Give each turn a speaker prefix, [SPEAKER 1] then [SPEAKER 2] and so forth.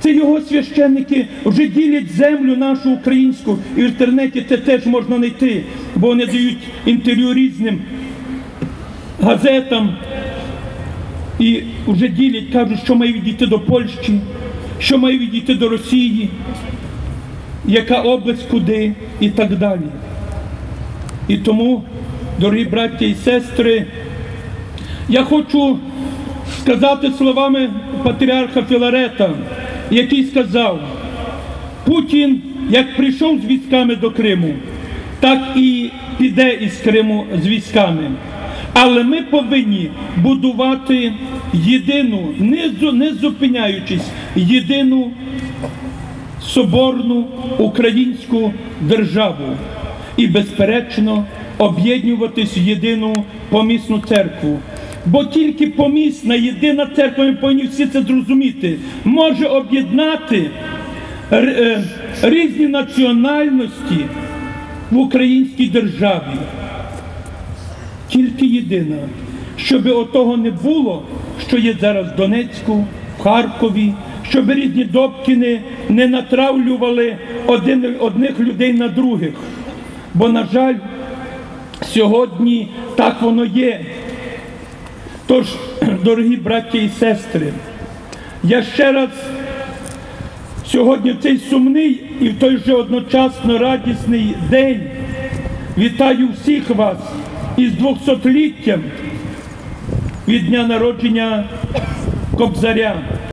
[SPEAKER 1] Це його священники вже ділять землю нашу українську. І в інтернеті це теж можна знайти, бо вони дають інтерв'ю різним газетам. І вже ділять, кажуть, що має відійти до Польщі, що має відійти до Росії, яка область куди і так далі. І тому, дорогі браття і сестри, я хочу сказати словами патріарха Філарета, який сказав, Путін як прийшов з військами до Криму, так і піде із Криму з військами. Але ми повинні будувати єдину, не, зупиняючись, єдину соборну українську державу і, безперечно, об'єднуватись в єдину помісну церкву. Бо тільки помісна, єдина церква, ми повинні всі це зрозуміти, може об'єднати е, різні національності в українській державі. Тільки єдина, щоб отого не було, що є зараз в Донецьку, в Харкові, щоб різні Добкіни не натравлювали один, одних людей на других. Бо, на жаль, сьогодні так воно є. Тож, дорогі браття і сестри, я ще раз сьогодні в цей сумний і в той же одночасно радісний день вітаю всіх вас із 200-літтям від дня народження Кобзаря.